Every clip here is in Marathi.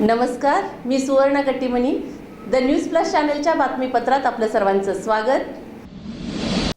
नमस्कार मी सुवर्ण कट्टीमणी. द न्यूज प्लस चॅनलच्या बातमीपत्रात आपलं सर्वांचं स्वागत.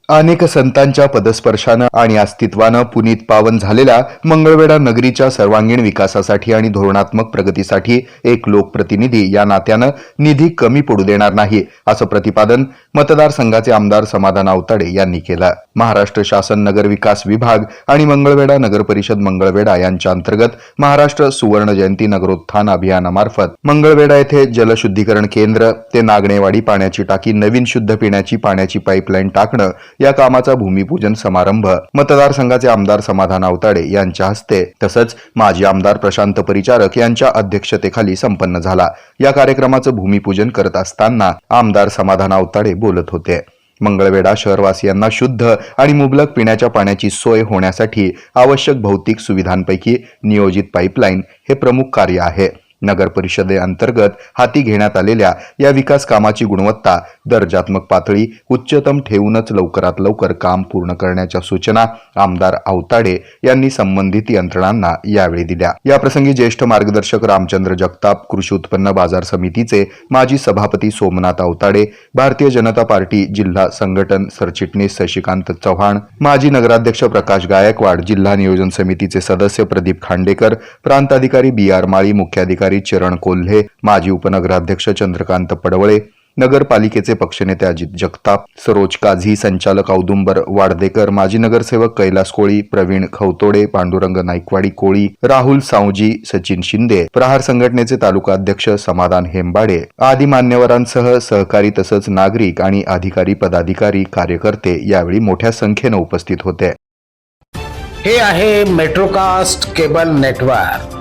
अनेक संतांच्या पदस्पर्शानं आणि अस्तित्वानं पुनीत पावन झालेल्या मंगळवेढा नगरीच्या सर्वांगीण विकासासाठी आणि धोरणात्मक प्रगतीसाठी एक लोकप्रतिनिधी या नात्यानं निधी कमी पडू देणार नाही असं प्रतिपादन मतदारसंघाचे आमदार समाधान आवताडे यांनी केलं. महाराष्ट्र शासन नगर विकास विभाग आणि मंगळवेढा नगर परिषद मंगळवेढा यांच्या अंतर्गत महाराष्ट्र सुवर्ण जयंती नगरोत्थान अभियानामार्फत. मंगळवेढा येथे जलशुद्धीकरण केंद्र ते नागणेवाडी पाण्याची टाकी नवीन शुद्ध पिण्याची पाण्याची पाईपलाईन टाकणं या कामाचा भूमिपूजन समारंभ मतदारसंघाचे आमदार समाधान आवताडे यांच्या हस्ते तसंच माजी आमदार प्रशांत परिचारक यांच्या अध्यक्षतेखाली संपन्न झाला. या कार्यक्रमाचं भूमिपूजन करत असताना आमदार समाधान आवताडे बोलत होते. मंगळवेढा शहरवासियांना शुद्ध आणि मुबलक पिण्याच्या पाण्याची सोय होण्यासाठी आवश्यक भौतिक सुविधांपैकी नियोजित पाईपलाईन हे प्रमुख कार्य आहे. नगर परिषदेअंतर्गत हाती घेण्यात आलेल्या या विकास कामाची गुणवत्ता दर्जात्मक पातळी उच्चतम ठेवूनच लवकरात लवकर काम पूर्ण करण्याच्या सूचना आमदार आवताडे यांनी संबंधित यंत्रणांना यावेळी दिल्या. याप्रसंगी ज्येष्ठ मार्गदर्शक रामचंद्र जगताप कृषी उत्पन्न बाजार समितीचे माजी सभापती सोमनाथ आवताडे भारतीय जनता पार्टी जिल्हा संघटन सरचिटणीस शशिकांत चव्हाण माजी नगराध्यक्ष प्रकाश गायकवाड जिल्हा नियोजन समितीचे सदस्य प्रदीप खांडेकर प्रांताधिकारी बी आर माळी मुख्याधिकारी चरण कोल्हे माजी उपनगराध्यक्ष चंद्रकांत पडवळे नगरपालिकेचे पक्षनेते अजित जगताप सरोज काझी संचालक औदुंबर वाडदेकर माजी नगरसेवक कैलास कोळी प्रवीण खवतोडे पांडुरंग नाईकवाडी कोळी राहुल सावजी सचिन शिंदे प्रहार संघटनेचे तालुका अध्यक्ष समाधान हेंबाडे आदी मान्यवरांसह सहकारी तसंच नागरिक आणि अधिकारी पदाधिकारी कार्यकर्ते यावेळी मोठ्या संख्येनं उपस्थित होते. हे आहे मेट्रोकास्ट केबल नेटवर्क.